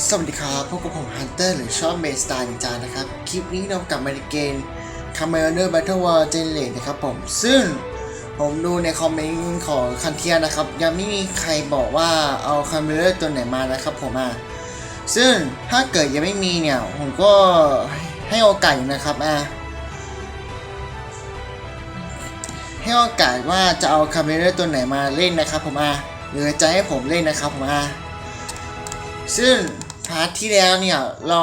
สวัสดีครับพวกบผมฮันเตอร์หรือชอบเมสตาร์นินจานะครับ คลิปนี้เรากลับมาในเกม c a m e r a Battle War Generate นนะครับผม ซึ่งผมดูในคอมเมนต์ของคันเทียนะครับ ยังไม่มีใครบอกว่าเอา c a m e r a ตัวไหนมานะครับผมอะซึ่งถ้าเกิดยังไม่มีเนี่ย ผมก็ให้โอกาสนะครับอะให้โอกาสว่าจะเอาคาร์เมเรตัวไหนมาเล่นนะครับผมอะหรือจะให้ผมเล่นนะครับผมอะ ซึ่งพาร์ทที่แล้วเนี่ย เรา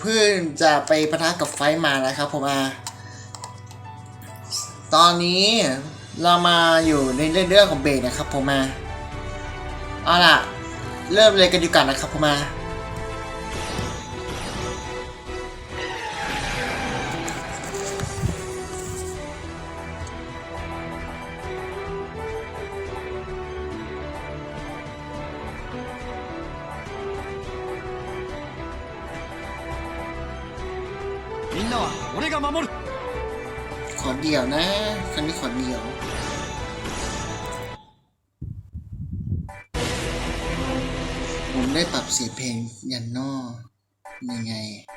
เพิ่งจะไปปะทะกับไฟมานะครับผมอาตอนนี้เรามาอยู่ในเรื่องของเบรกนะครับผมอาเอาล่ะ เริ่มเลยกันดีกว่านะครับผมอา みんなは俺が守る ขอเดี่ยวนะครั้งนี้ขอเดี่ยว ผมได้ปรับเสียงเพลงยันนอยังไง ต้อง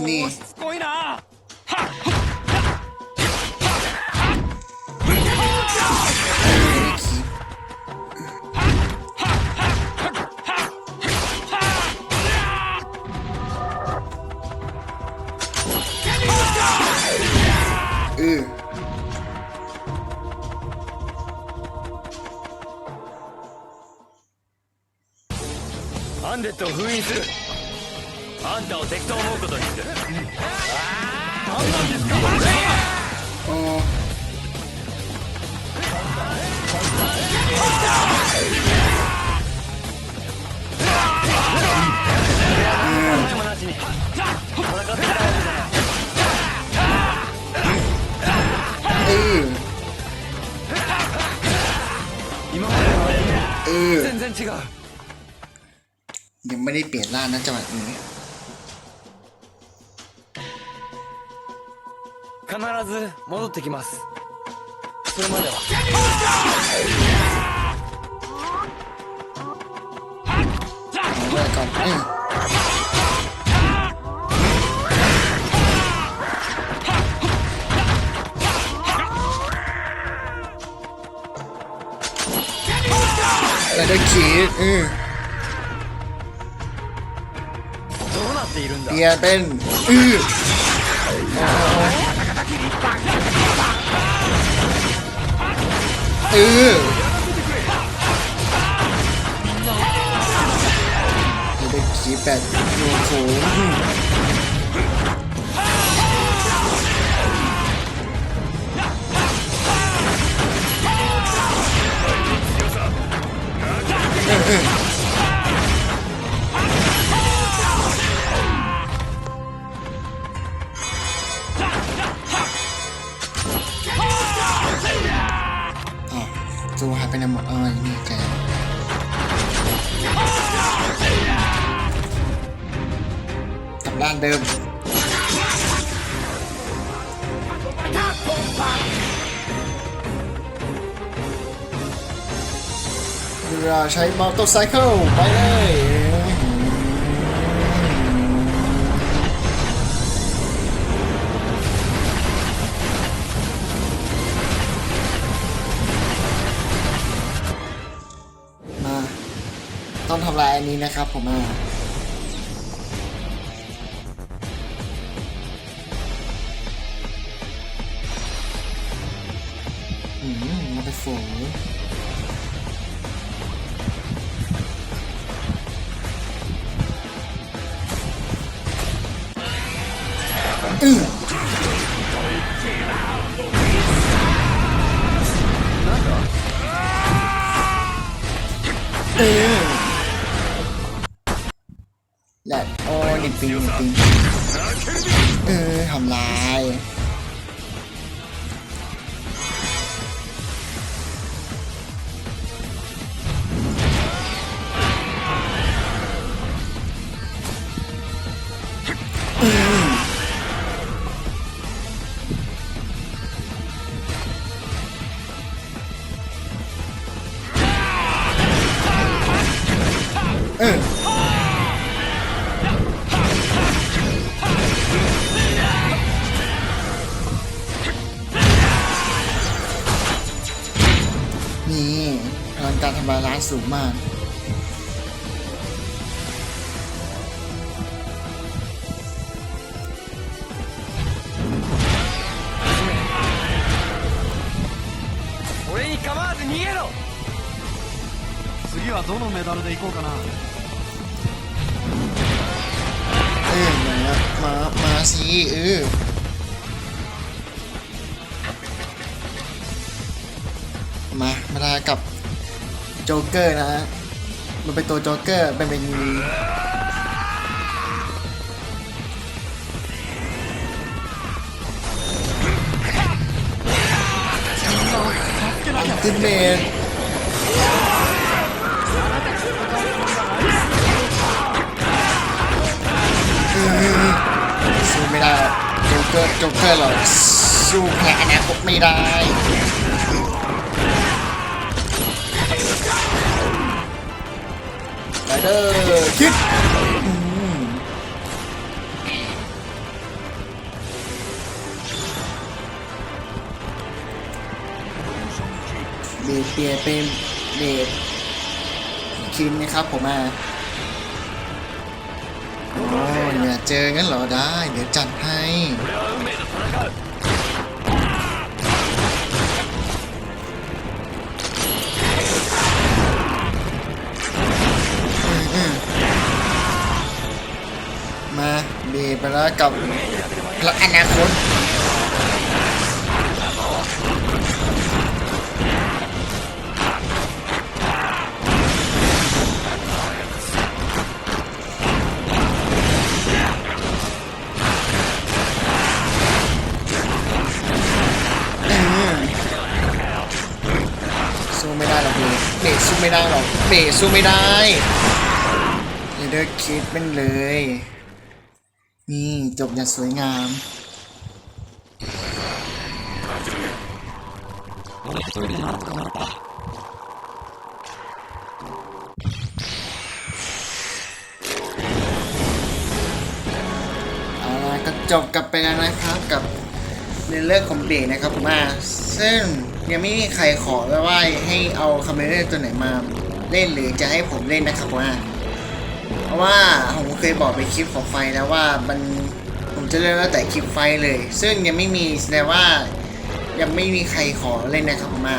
ますね。しつこいな。ンデッドを封印するあんたを敵と思うことにする何なんですか โอ้前もなしに戦ってたわけじゃない เออ 今までの俺 เออ 全然違う ยังไม่ได้เปลี่ยนร่างนะจังหวะนี้ 必ず戻ってきます。それまでは。か、うん。どうなっているんだ？やべん。うん。 เออได้จีแปดโยนโค้ จูหายไปไหนหมดเออนี่แกกลับด้านเดิมเราใช้มอเตอร์ไซค์ไปเลย ต้องทำลายอันนี้นะครับผมอะอืมมาไปฝูงอือ ละโอ้นิปิงนิปิงเออทำลาย ทำลายล้างสูงมาก 俺に構わず逃げろ次はどのメダルでいこうかな เออมา มา มาสิเออ มา มาทากับโ จ๊กเกอร์นะฮะ มันเป็นตัวโจ๊กเกอร์เป็นเป็นอัลติเมทสู้ไม่ได้โจ๊กเกอร์โจ๊กเกอร์หรอสู้แพ้อนาคตไม่ได้ ไรเดอร์คิดเบรเปียเป็นเบรคิมนะครับผมอะโอ้ยอย่าเจองั้นเหรอได้ เดี๋ยวจัดให้ มาบไปแล้วกับพลังอนาคตสู้ไม่ได้หรอกเบเบสู้ไม่ได้หรอกเบสู้ไม่ได้เดอร์คิดเป็นเลย นี่จบอย่างสวยงาม เอาละก็จบกันไปแล้วนะครับกับในเรื่องของเบรกนะครับผมอะซึ่งยังไม่มีใครขอไว้ว่าให้เอาคาเมเล่ตัวไหนมาเล่นหรือจะให้ผมเล่นนะครับว่า เพราะว่าผมเคยบอกไปคลิปของไฟแล้วว่ามันผมจะเล่นแล้วแต่คลิปไฟเลย ซึ่งยังไม่มีแสดงว่ายังไม่มีใครขอเล่นนะครับผมมา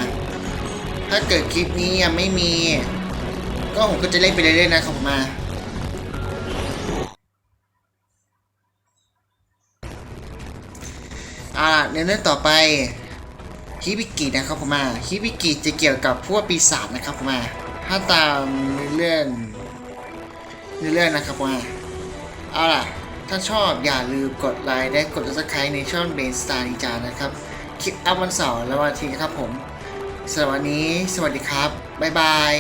ถ้าเกิดคลิปนี้ยังไม่มี ก็ผมก็จะเล่นไปเรื่อยๆนะครับผมมาอ่าในเรื่องต่อไปฮิบิกินะครับผมมาฮิบิกิจะเกี่ยวกับพวกปีศาจนะครับผมมา ถ้าตามเรื่องใน เรื่องนะครับว่าเอาล่ะ ถ้าชอบอย่าลืมกดไลค์และกด subscribe ในช่องเบนสตาร์นิจานะครับ คลิปอัพวันเสาร์และวันอาทิตย์ครับผมสำหรับวันนี้ สวัสดีครับ บ๊ายบาย